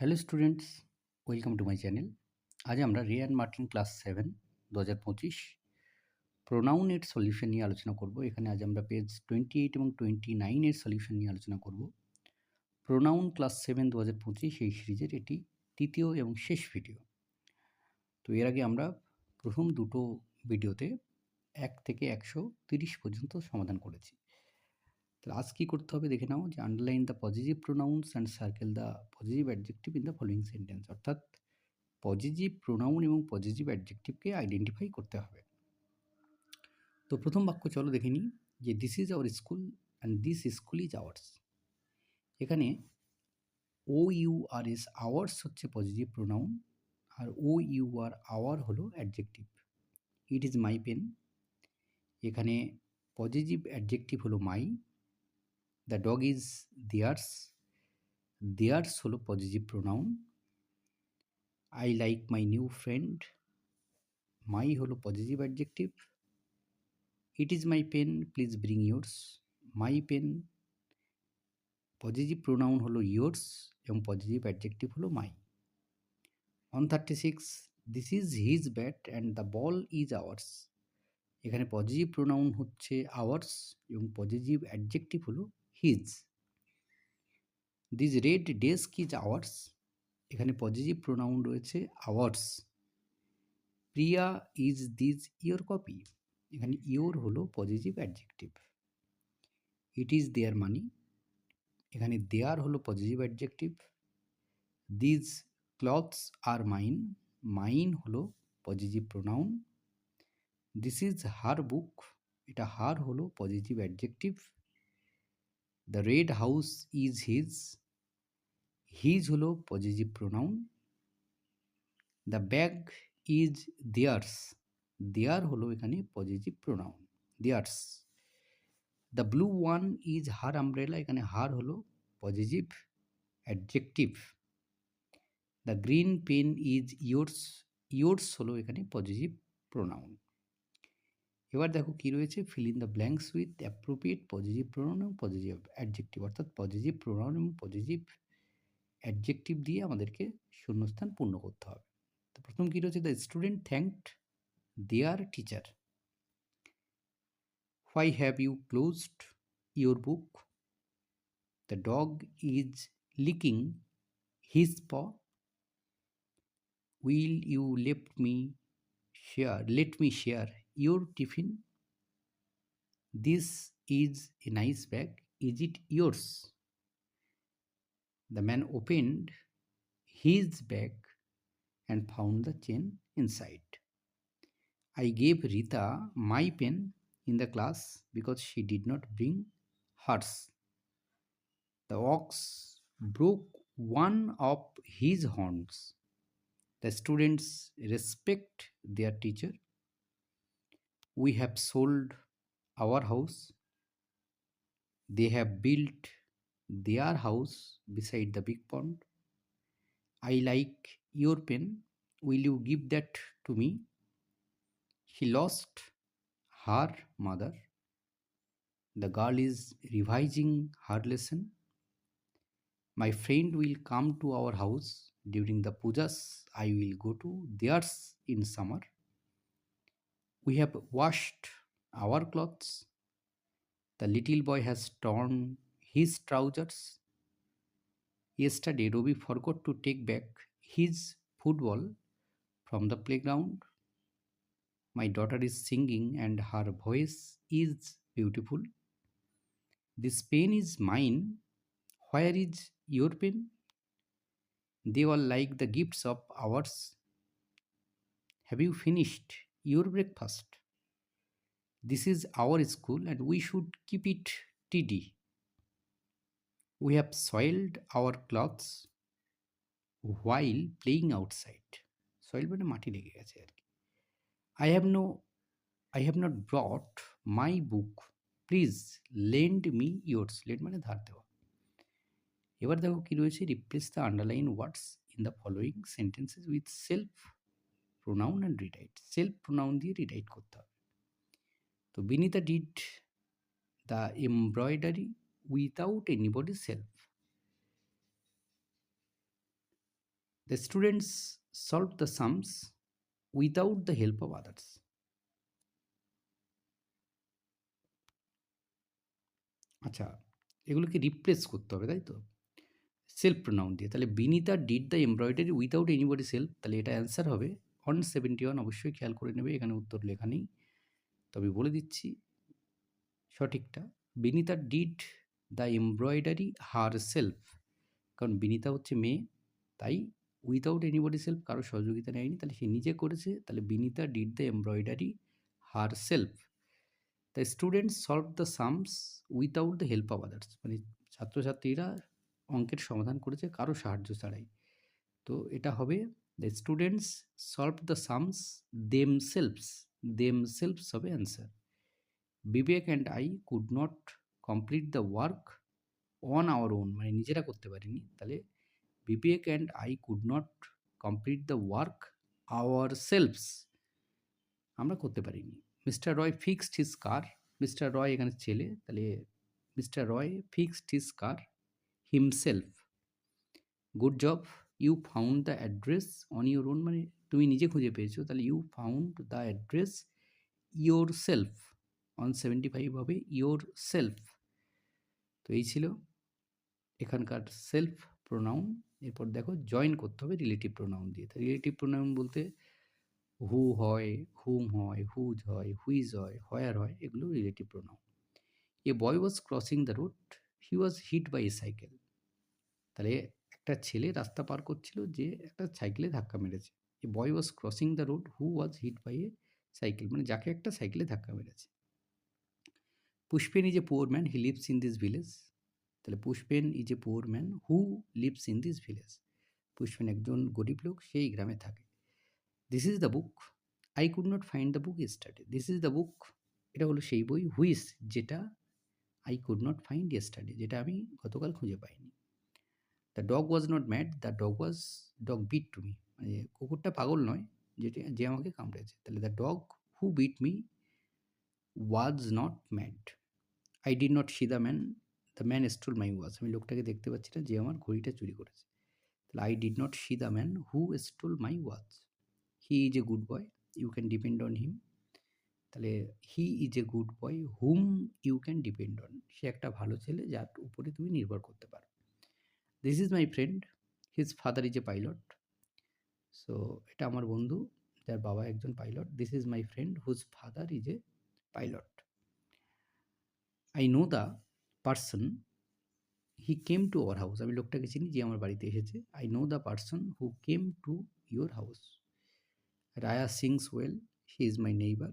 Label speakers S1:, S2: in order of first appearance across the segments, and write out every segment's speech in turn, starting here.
S1: Hello students, welcome to my channel. আজ আমরা রে অ্যান্ড মার্টিন ক্লাস সেভেন দু হাজার পঁচিশ প্রোনাউনের সলিউশন নিয়ে আলোচনা করব। এখানে আজ আমরা পেজ টোয়েন্টি এইট এবং টোয়েন্টি নাইনের সলিউশন নিয়ে আলোচনা করব। প্রোনাউন ক্লাস সেভেন দু হাজার পঁচিশ এই সিরিজের এটি তৃতীয় এবং শেষ ভিডিও। তো এর আগে আমরা প্রথম দুটো ভিডিওতে এক থেকে একশো তিরিশ পর্যন্ত সমাধান করেছি। তাহলে আজ কী করতে হবে দেখে নাও যে underline the positive pronouns and circle the positive adjective in the following sentence অর্থাৎ পজিটিভ প্রোনাউন এবং পজিটিভ অ্যাডজেক্টিভকে আইডেন্টিফাই করতে হবে। তো প্রথম বাক্য চলো দেখে নিই যে this is our school and this school is ours এখানে O U R S ours হচ্ছে পজিটিভ প্রোনাউন আর ও ইউ আর আওয়ার হলো adjective it is my pen এখানে পজিটিভ অ্যাডজেক্টিভ হলো my the dog is theirs theirs হলো positive pronoun I like my new friend my হলো positive adjective it is my pen please bring yours my pen positive pronoun হলো yours এবং positive adjective হলো my one thirty six this is his bat and the ball is ours এখানে positive pronoun হচ্ছে ours এবং positive adjective হলো his this red desk is ours এখানে positive pronoun রয়েছে ours Priya is this your copy এখানে your হলো positive adjective it is their money এখানে their হলো positive adjective these clothes are mine mine হলো positive pronoun this is her book এটা her হলো positive adjective the red house is his his হলো positive pronoun the bag is theirs their হলো এখানে positive pronoun theirs the blue one is her umbrella এখানে her হলো positive adjective the green pen is yours yours হলো এখানে positive pronoun এবার দেখো কি রয়েছে? Fill in the blanks with appropriate positive pronoun এবং পজিটিভ অ্যাডজেক্টিভ অর্থাৎ পজিটিভ প্রোনাউন এবং পজিটিভ অ্যাডজেক্টিভ দিয়ে আমাদেরকে শূন্যস্থান পূর্ণ করতে হবে। তো প্রথম কী রয়েছে? The student thanked their teacher why have you closed your book the dog is licking his paw will you left me share let me share your tiffin? This is a nice bag. Is it yours? The man opened his bag and found the chain inside. I gave rita my pen in the class because she did not bring hers. The ox broke one of his horns. The students respect their teacher we have sold our house. They have built their house beside the big pond. I like your pen. Will you give that to me? She lost her mother. The girl is revising her lesson. My friend will come to our house during the pujas. I will go to theirs in summer we have washed our clothes. The little boy has torn his trousers. Yesterday, Robi forgot to take back his football from the playground. My daughter is singing and her voice is beautiful. This pen is mine. Where is your pen? They all like the gifts of ours. Have you finished your breakfast. This is our school and we should keep it tidy. We have soiled our clothes while playing outside. Soil মানে মাটি লেগে গেছে আর কি I have no I have not brought my book please lend me yours lend মানে ধার দেওয়া এবার দেখো কি রয়েছে replace the underline words in the following sentences with self pronoun and rewrite self pronoun দিয়ে রিরাইট করতে হবে। তো Binita did the embroidery without anybody self the students solve the sums without the help of others আচ্ছা এগুলোকে replace করতে হবে, তাই তো? সেলফ প্রোনাউন দিয়ে। তাহলে Binita did the embroidery without anybody self তাহলে এটা অ্যান্সার হবে ওয়ান সেভেন্টি ওয়ান অবশ্যই খেয়াল করে নেবে, এখানে উত্তর লেখা নেই। তবে বলে দিচ্ছি, সঠিকটা। Binita did the embroidery herself কারণ বিনিতা হচ্ছে মেয়ে, তাই উইথাউট এনিবডি সেলফ কারও সহযোগিতা নেয়নি, তাহলে সে নিজে করেছে, তাহলে Binita did the embroidery herself the students solve the sums without the help of others মানে ছাত্রছাত্রীরা অঙ্কের সমাধান করেছে, কারও সাহায্য ছাড়াই। তো এটা হবে solve the sums themselves themselves হবে answer Bibek and I could not complete the work on our own মানে নিজেরা করতে পারিনি। তাহলে Bibek and I could not complete the work ourselves আমরা করতে পারিনি। Mister Roy fixed his car mister Roy এখানে ছেলে। তাহলে mister Roy fixed his car himself good job you found the address on your own মানে তুমি নিজে খুঁজে পেয়েছ, তাহলে you found the address yourself on seventy five হবে ইয়োর সেলফ তো এই ছিল এখানকার সেলফ প্রোনাউন এরপর দেখো জয়েন করতে হবে রিলেটিভ প্রোনাউন দিয়ে। তো রিলেটিভ প্রোনাউন বলতে হু হয় হুম হয় হুজ হয় হুইজ হয় হয়ার হয়, এগুলো relative pronoun a boy was crossing the road he was hit by a cycle তাহলে একটা ছেলে রাস্তা পার করছিল যে একটা সাইকেলে ধাক্কা মেরেছে। A boy was crossing the road who was hit by a cycle মানে যাকে একটা সাইকেলে ধাক্কা মেরেছে। Pushpen is a poor man he lives in this village তাহলে Pushpen is a poor man who lives in this village Pushpen একজন গরিব লোক, সেই গ্রামে থাকে। This is the book I could not find the book study this is the book এটা হলো সেই বই হুইস যেটা I could not find study যেটা আমি গতকাল খুঁজে পাইনি। The dog was not mad the dog was dog bit to me মানে কুকুরটা পাগল নয়, যেটা, যে আমাকে কামড়েছে। তাহলে the dog who bit me was not mad I did not see the man the man stole my watch আমি লোকটাকে দেখতে পাচ্ছি না, যে আমার ঘড়িটা চুরি করেছে। তাহলে I did not see the man who stole my watch he is a good boy you can depend on him তাহলে he is a good boy whom you can depend on সে একটা ভালো ছেলে যার উপরে তুমি নির্ভর করতে পারো। This is my friend his father is a pilot so এটা আমার বন্ধু, যার বাবা একজন pilot this is my friend whose father is a pilot I know the person he came to our house আমি লোকটাকে চিনি, যে আমার বাড়িতে এসেছে। I know the person who came to your house Raya sings well he is my neighbour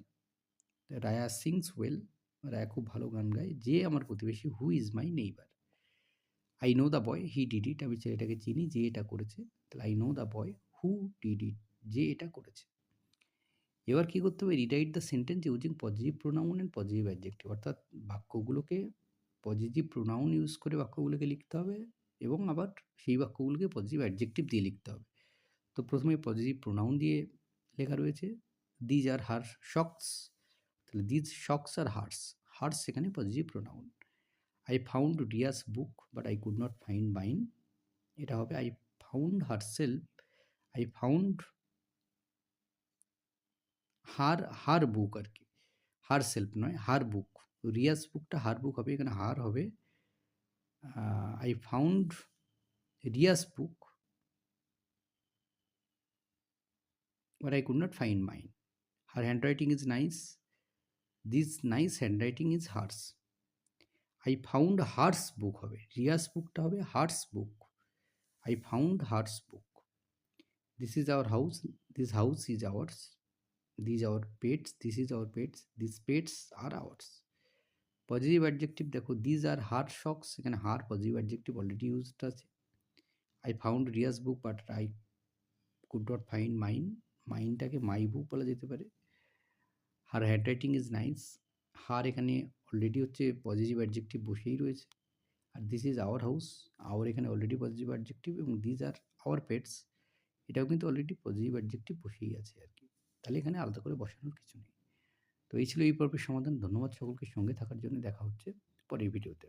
S1: Raya sings well Raya খুব ভালো গান গায়। যে আমার প্রতিবেশী who is my neighbour I know the boy he did it আমি ছেলেটাকে চিনি, যে এটা করেছে। তাহলে I know the boy who did it যে এটা করেছে। এবার কী করতে হবে? Rewrite the sentence using positive pronoun and positive adjective অর্থাৎ বাক্যগুলোকে পজিটিভ প্রোনাউন ইউজ করে বাক্যগুলোকে লিখতে হবে এবং আবার সেই বাক্যগুলোকে পজিটিভ অ্যাডজেক্টিভ দিয়ে লিখতে হবে। তো প্রথমে পজিটিভ প্রোনাউন দিয়ে লেখা রয়েছে। দিজ আর হার শক্স তাহলে these socks are hers hers সেখানে positive pronoun I found Riya's book but I could not find mine এটা হবে I found herself I found her her book আর কি হার self নয় her বুক রিয়াস বুকটা হার বুক হবে, এখানে her হবে I found Riya's book but I could not find mine. Her handwriting is nice. This nice handwriting is hers. I found hers book হবে। রিয়াস বুকটা হবে hers book I found hers book this is our house this house is ours these our pets this is our pets this pets are ours positive adjective দেখো these are her socks এখানে her positive adjective already used আছে। I found Riya's book but I could not find mine মাইন্ডটাকে my book বলা যেতে পারে। Her handwriting is nice her এখানে already হচ্ছে positive adjective বসেই রয়েছে। আর this is our house our এখানে অলরেডি পজিটিভ অ্যাডজেক্টিভ এবং দিজ আর আওয়ার পেটস এটাও কিন্তু অলরেডি পজিটিভ অ্যাডজেক্টিভ বসেই আছে আর কি। তাহলে এখানে আলাদা করে বসানোর কিছু নেই। তো এই ছিল এই পর্বের সমাধান। ধন্যবাদ সকলকে সঙ্গে থাকার জন্য। দেখা হচ্ছে পরের ভিডিওতে